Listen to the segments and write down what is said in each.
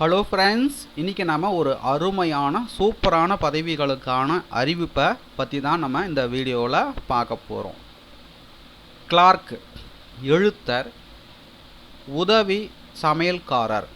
Hello friends இன்றைக்கி நம்ம ஒரு அருமையான சூப்பரான பதவிகளுக்கான அறிவிப்பை பற்றி தான் நம்ம இந்த வீடியோவில் பார்க்க போகிறோம் கிளார்க் எழுத்தர் உதவி சமையல்காரர்.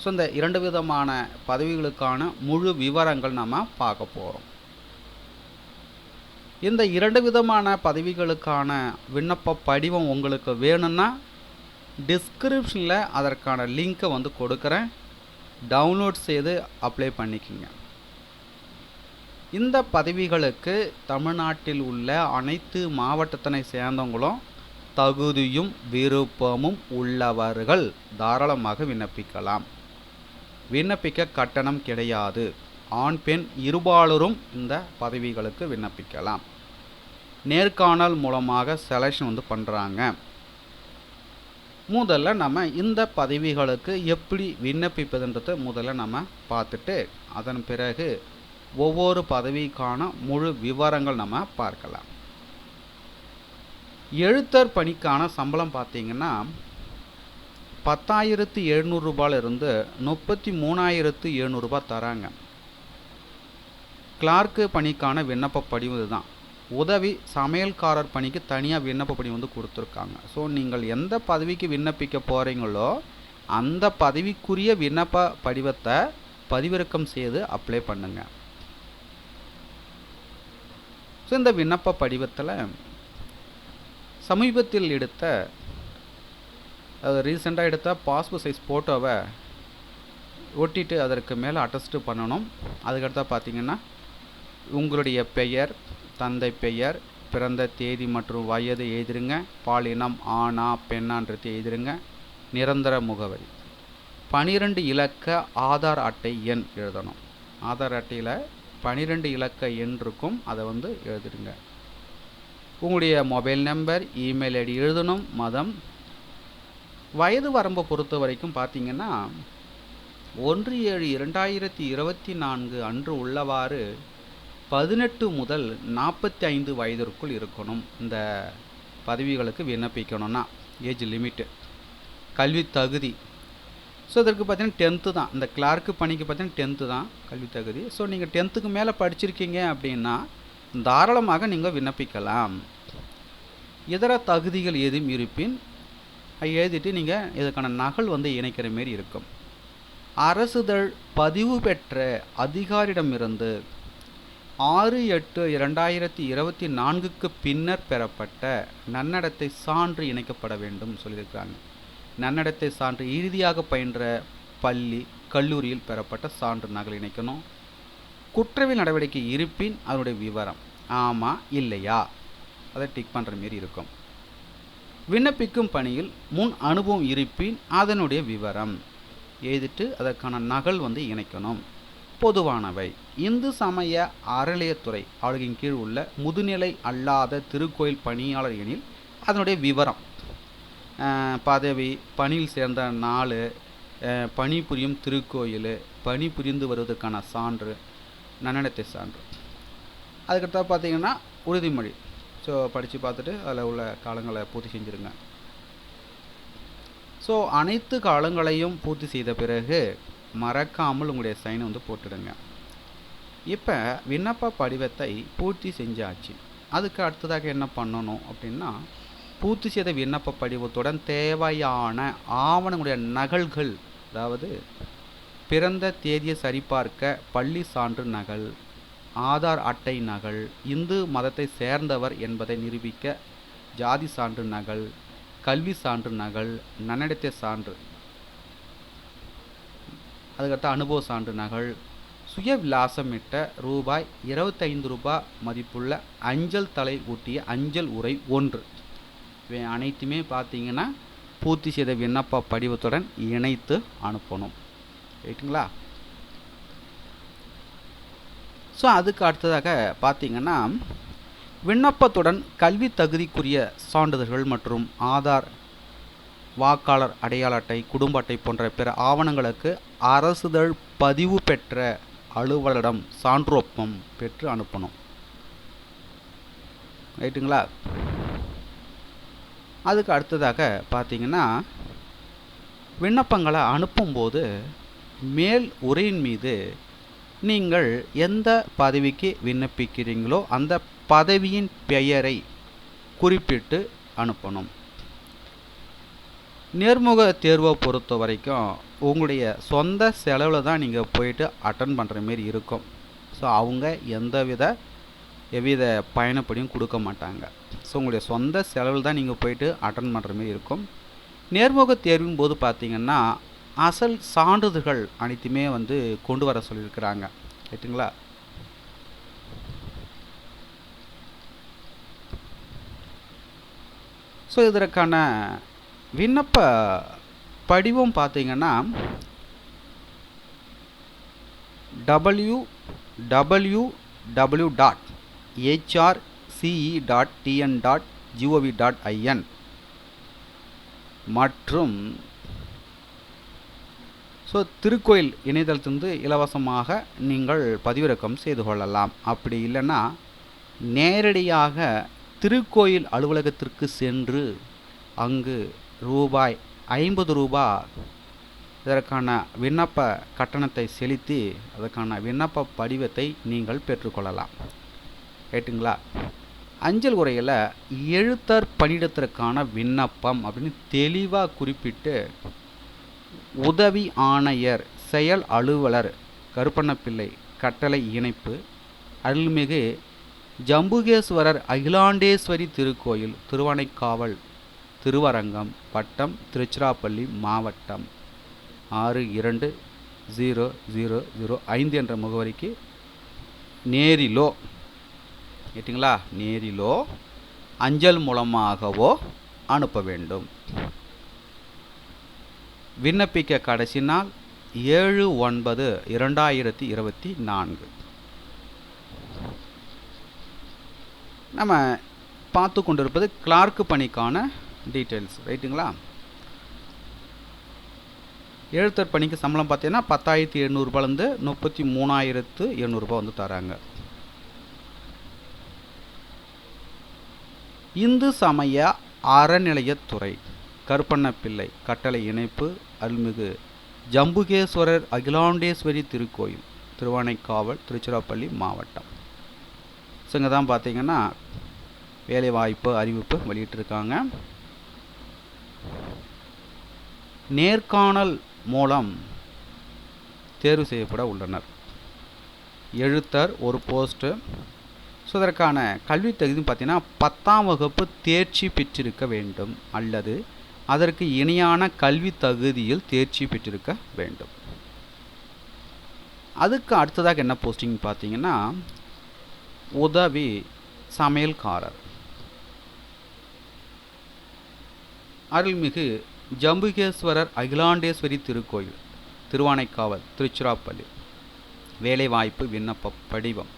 ஸோ இந்த இரண்டு விதமான பதவிகளுக்கான முழு விவரங்கள் நம்ம பார்க்க போகிறோம் இந்த இரண்டு விதமான பதவிகளுக்கான விண்ணப்ப படிவம் உங்களுக்கு வேணும்னா டிஸ்கிரிப்ஷனில் அதற்கான லிங்க்கை வந்து கொடுக்குறேன். டவுன்லோட் செய்து அப்ளை பண்ணிக்கோங்க. இந்த பதவிகளுக்கு தமிழ்நாட்டில் உள்ள அனைத்து மாவட்டத்தினை சேர்ந்தவங்களும் தகுதியும் விருப்பமும் உள்ளவர்கள் தாராளமாக விண்ணப்பிக்கலாம். விண்ணப்பிக்க கட்டணம் கிடையாது. ஆண் பெண் இருபாலரும் இந்த பதவிகளுக்கு விண்ணப்பிக்கலாம். நேர்காணல் மூலமாக செலெக்ஷன் வந்து பண்ணுறாங்க முதல்ல நம்ம இந்த பதவிகளுக்கு எப்படி விண்ணப்பிப்பதுன்றதை முதல்ல நம்ம பார்த்துட்டு அதன் பிறகு ஒவ்வொரு பதவிக்கான முழு விவரங்கள் நம்ம பார்க்கலாம். எழுத்தர் பணிக்கான சம்பளம் பார்த்தீங்கன்னா பத்தாயிரத்து எழுநூறுபாலிருந்து முப்பத்தி மூணாயிரத்து எழுநூறுபா தராங்க. கிளார்க்கு பணிக்கான விண்ணப்ப படிவு இதுதான். உதவி சமையல்காரர் பணிக்கு தனியாக விண்ணப்ப பணி வந்து கொடுத்துருக்காங்க. ஸோ நீங்கள் எந்த பதவிக்கு விண்ணப்பிக்க போகிறீங்களோ அந்த பதவிக்குரிய விண்ணப்ப படிவத்தை பதிவிறக்கம் செய்து அப்ளை பண்ணுங்க. ஸோ இந்த விண்ணப்ப படிவத்தில் சமீபத்தில் எடுத்த அது ரீசெண்டாக எடுத்த பாஸ்போர்ட் சைஸ் ஃபோட்டோவை ஒட்டிட்டு அதற்கு மேலே அட்டஸ்ட்டு பண்ணணும். அதுக்கடுத்தா பார்த்தீங்கன்னா உங்களுடைய பெயர் தந்தை பெயர் பிறந்த தேதி மற்றும் வயது எழுதிருங்க. பாலினம் ஆணா பெண்ணான்றது எழுதிருங்க. நிரந்தர முகவரி. பனிரெண்டு இலக்க ஆதார் அட்டை எண் எழுதணும். ஆதார் அட்டையில் பனிரெண்டு இலக்க எண் இருக்கும். அதை வந்து எழுதிடுங்க உங்களுடைய மொபைல் நம்பர் இமெயில் ஐடி எழுதணும். மதம். வயது வரம்பை பொறுத்த வரைக்கும் பார்த்தீங்கன்னா ஒன்று ஏழு இரண்டாயிரத்தி இருபத்தி நான்கு அன்று உள்ளவாறு பதினெட்டு முதல் நாற்பத்தி ஐந்து வயதிற்குள் இருக்கணும். இந்த பதவிகளுக்கு விண்ணப்பிக்கணும்னா ஏஜ் லிமிட்டு கல்வி தகுதி. ஸோ இதற்கு பார்த்தீங்கன்னா டென்த்து தான். இந்த கிளார்க்கு பணிக்கு பார்த்தீங்கன்னா டென்த்து தான் கல்வி தகுதி. ஸோ நீங்கள் டென்த்துக்கு மேலே படிச்சிருக்கீங்க அப்படின்னா தாராளமாக நீங்கள் விண்ணப்பிக்கலாம். இதர தகுதிகள் எதுவும் இருப்பின் எழுதிட்டு நீங்கள் இதுக்கான நகல் வந்து இணைக்கிற மாரி இருக்கும். அரசுதழ் பதிவு பெற்ற அதிகாரிடமிருந்து ஆறு எட்டு இரண்டாயிரத்தி இருபத்தி நான்குக்கு பின்னர் பெறப்பட்ட நன்னடத்தை சான்று இணைக்கப்பட வேண்டும் சொல்லியிருக்கிறாங்க. நன்னடத்தை சான்று இறுதியாக பயின்ற பள்ளி கல்லூரியில் பெறப்பட்ட சான்று நகல் இணைக்கணும். குற்றவியல் நடவடிக்கை இருப்பின் அதனுடைய விவரம். ஆமாம் இல்லையா? அதை டிக் பண்ணுற மாரி இருக்கும். விண்ணப்பிக்கும் பணியில் முன் அனுபவம் இருப்பின் அதனுடைய விவரம். எழுதிட்டு அதற்கான நகல் வந்து இணைக்கணும். பொதுவானவை. இந்து சமய அறநிலையத்துறை அவர்களின் கீழ் உள்ள முதுநிலை அல்லாத திருக்கோயில் பணியாளர் எனில் அதனுடைய விவரம். பதவி பணியில் சேர்ந்த நாள் பணிபுரியும் திருக்கோயில் பணி புரிந்து வருவதற்கான சான்று நன்னடத்தை சான்று. அதுக்கடுத்தா பார்த்தீங்கன்னா உறுதிமொழி. ஸோ படித்து பார்த்துட்டு அதில் உள்ள காலங்களை பூர்த்தி செஞ்சுருங்க. ஸோ அனைத்து காலங்களையும் பூர்த்தி செய்த பிறகு மறக்காமல் உங்களுடைய சைனை வந்து போட்டுடுங்க. இப்போ விண்ணப்ப படிவத்தை பூர்த்தி செஞ்சாச்சு. அதுக்கு அடுத்ததாக என்ன பண்ணணும் அப்படின்னா பூர்த்தி செய்த விண்ணப்ப படிவத்துடன் தேவையான ஆவணங்களுடைய நகல்கள் அதாவது பிறந்த தேதியை சரிபார்க்க பள்ளி சான்று நகல் ஆதார் அட்டை நகல் இந்து மதத்தை சேர்ந்தவர் என்பதை நிரூபிக்க ஜாதி சான்று நகல் கல்வி சான்று நகல் நன்னடத்தை சான்று அதுக்கடுத்து அனுபவ சான்று நகல். சுய விலாசமிட்ட ரூபாய் இருபத்தைந்து ரூபாய் மதிப்புள்ள அஞ்சல் தலை ஊட்டிய அஞ்சல் உரை ஒன்று. இவை அனைத்துமே பார்த்தீங்கன்னா பூர்த்தி செய்த விண்ணப்ப படிவத்துடன் இணைத்து அனுப்பணும். ரைட்டுங்களா ஸோ அதுக்கு அடுத்ததாக பார்த்தீங்கன்னா விண்ணப்பத்துடன் கல்வி தகுதிக்குரிய சான்றிதழ்கள் மற்றும் ஆதார் வாக்காளர் அடையாள அட்டை குடும்ப அட்டை போன்ற பிற ஆவணங்களுக்கு அரசுதழ் பதிவு பெற்ற அலுவலரிடம் சான்றொப்பம் பெற்று அனுப்பணும். ரைட்டுங்களா? அதுக்கு அடுத்ததாக பார்த்தீங்கன்னா விண்ணப்பங்களை அனுப்பும்போது மேல் உரையின் மீது நீங்கள் எந்த பதவிக்கு விண்ணப்பிக்கிறீங்களோ அந்த பதவியின் பெயரை குறிப்பிட்டு அனுப்பணும். நேர்முக தேர்வை பொறுத்த வரைக்கும் உங்களுடைய சொந்த செலவில் தான் நீங்கள் போயிட்டு அட்டன் பண்ணுற மாரி இருக்கும். ஸோ அவங்க எந்தவித எவ்வித பயணப்படியும் கொடுக்க மாட்டாங்க. ஸோ உங்களுடைய சொந்த செலவில் தான் நீங்கள் போயிட்டு அட்டன் பண்ணுற மாரி இருக்கும். நேர்முக தேர்வின் போது பார்த்திங்கன்னா அசல் சான்றிதழ்கள் அனைத்துமே வந்து கொண்டு வர சொல்லியிருக்கிறாங்க. ரைட்டுங்களா ஸோ இதற்கான விண்ணப்ப படிவம் பார்த்தீங்கன்னா W W W dot HRCE dot TN dot GOV dot IN மற்றும் ஸோ திருக்கோயில் இணையதளத்திலிருந்து இலவசமாக நீங்கள் பதிவிறக்கம் செய்து கொள்ளலாம். அப்படி இல்லைன்னா நேரடியாக திருக்கோயில் அலுவலகத்திற்கு சென்று அங்கு ரூபாய் ஐம்பது ரூபா இதற்கான விண்ணப்ப கட்டணத்தை செலுத்தி அதற்கான விண்ணப்ப படிவத்தை நீங்கள் பெற்றுக்கொள்ளலாம். ரைட்டுங்களா அஞ்சல் உரையில் எழுத்தர் பணியிடத்திற்கான விண்ணப்பம் அப்படின்னு தெளிவாக குறிப்பிட்டு உதவி ஆணையர் செயல் அலுவலர் கருப்பண்ணப்பிள்ளை கட்டளை இணைப்பு அருள்மிகு ஜம்புகேஸ்வரர் அகிலாண்டேஸ்வரி திருக்கோயில் திருவானைக்காவல் திருவரங்கம் வட்டம் திருச்சிராப்பள்ளி மாவட்டம். ஆறு இரண்டு ஜீரோ ஜீரோ ஜீரோ ஐந்து என்ற முகவரிக்கு நேரிலோ கேட்டிங்களா? நேரிலோ அஞ்சல் மூலமாகவோ அனுப்ப வேண்டும். விண்ணப்பிக்க கடைசி நாள் ஏழு ஒன்பது இரண்டாயிரத்தி இருபத்தி நான்கு. நம்ம பார்த்து கொண்டிருப்பது கிளார்க்கு பணிக்கான டீட்டெயில்ஸ் ரைட்டுங்களா எழுத்தர் பணிக்கு சம்பளம் பார்த்தீங்கன்னா பத்தாயிரத்தி எழுநூறுபாலேருந்து முப்பத்தி மூணாயிரத்து எழுநூறுபா வந்து தராங்க. இந்து சமய அறநிலையத்துறை கருப்பண்ணப்பிள்ளை கட்டளை இணைப்பு அருள்மிகு ஜம்புகேஸ்வரர் அகிலாண்டேஸ்வரி திருக்கோயில் திருவானைக்காவல் திருச்சிராப்பள்ளி மாவட்டம். ஸோ இங்கே தான் பார்த்தீங்கன்னா வேலைவாய்ப்பு அறிவிப்பு வெளியிட்டிருக்காங்க. நேர்காணல் மூலம் தேர்வு செய்யப்பட உள்ளனர். எழுத்தர் ஒரு போஸ்ட்டு ஸோ இதற்கான கல்வி தகுதி பார்த்தீங்கன்னா பத்தாம் வகுப்பு தேர்ச்சி பெற்றிருக்க வேண்டும் அல்லது அதற்கு இணையான கல்வி தகுதியில் தேர்ச்சி பெற்றிருக்க வேண்டும். அதுக்கு அடுத்ததாக என்ன போஸ்டிங் பார்த்தீங்கன்னா உதவி சமையல்காரர். அருள்மிகு ஜம்புகேஸ்வரர் அகிலாண்டேஸ்வரி திருக்கோயில் திருவானைக்காவல் திருச்சிராப்பள்ளி. வேலைவாய்ப்பு விண்ணப்ப படிவம்.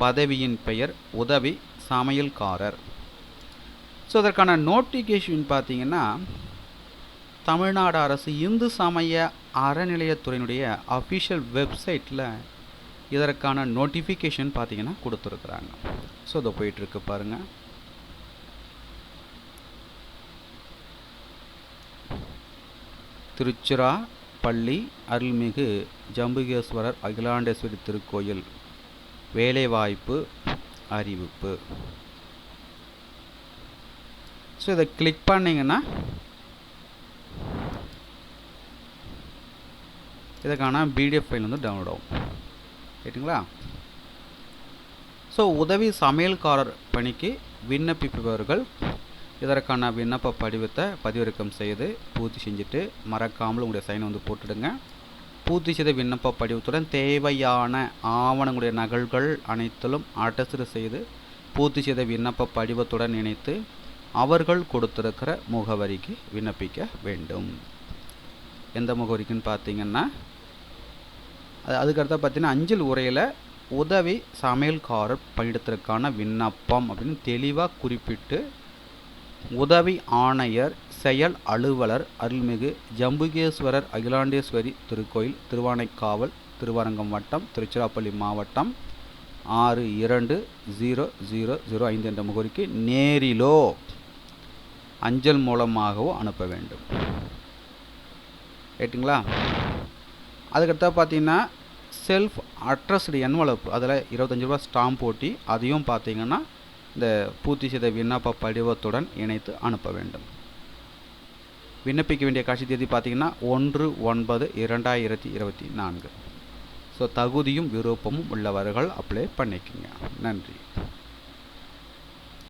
பதவியின் பெயர் உதவி சமையல்காரர். ஸோ அதற்கான நோட்டிஃபிகேஷன் பார்த்தீங்கன்னா தமிழ்நாடு அரசு இந்து சமய அறநிலையத்துறையினுடைய அஃபிஷியல் வெப்சைட்டில் இதற்கான நோட்டிஃபிகேஷன் பார்த்தீங்கன்னா கொடுத்துருக்குறாங்க. ஸோ இதை போயிட்டுருக்கு பாருங்கள் திருச்சிரா பள்ளி அருள்மிகு ஜம்புகேஸ்வரர் அகிலாண்டேஸ்வரி திருக்கோயில் வேலைவாய்ப்பு அறிவிப்பு. ஸோ இதை கிளிக் பண்ணிங்கன்னா இதுக்கான பிடிஎஃப் ஃபைல் வந்து டவுன்லோட் ஆகும். ரைட்டுங்களா ஸோ உதவி சமையல்காரர் பணிக்கு விண்ணப்பிப்பவர்கள் இதற்கான விண்ணப்ப படிவத்தை பதிவிறக்கம் செய்து பூர்த்தி செஞ்சுட்டு மறக்காமல் உங்களுடைய சைனை வந்து போட்டுடுங்க. பூர்த்தி செய்த விண்ணப்ப படிவத்துடன் தேவையான ஆவணங்களுடைய நகல்கள் அனைத்திலும் அட்டஸ்டு செய்து பூர்த்தி செய்த விண்ணப்ப படிவத்துடன் இணைத்து அவர்கள் கொடுத்திருக்கிற முகவரிக்கு விண்ணப்பிக்க வேண்டும். எந்த முகவரிக்குன்னு பார்த்தீங்கன்னா அது அதுக்கடுத்த பார்த்தீங்கன்னா அஞ்சல் உரையில் உதவி சமையல்காரர் பணியிடத்திற்கான விண்ணப்பம் அப்படின்னு தெளிவாக குறிப்பிட்டு உதவி ஆணையர் செயல் அலுவலர் அருள்மிகு ஜம்புகேஸ்வரர் அகிலாண்டேஸ்வரி திருக்கோயில் திருவானைக்காவல் திருவரங்கம் வட்டம் திருச்சிராப்பள்ளி மாவட்டம் ஆறு இரண்டு ஜீரோ ஜீரோ ஜீரோ ஐந்து என்ற முகவரிக்கு நேரிலோ அஞ்சல் மூலமாகவோ அனுப்ப வேண்டும். ரைட்டுங்களா அதுக்கடுத்தா பார்த்தீங்கன்னா செல்ஃப் அட்ரஸ்டு என்வலப் அதில் இருபத்தஞ்சி ரூபா ஸ்டாம்ப் போட்டி அதையும் பார்த்தீங்கன்னா இந்த பூர்த்தி செய்த விண்ணப்ப படிவத்துடன் இணைத்து அனுப்ப வேண்டும். விண்ணப்பிக்க வேண்டிய கடைசி தேதி பார்த்தீங்கன்னா ஒன்று ஒன்பது இரண்டாயிரத்தி இருபத்தி நான்கு. ஸோ தகுதியும் விருப்பமும் உள்ளவர்கள் அப்ளை பண்ணிக்கோங்க. நன்றி.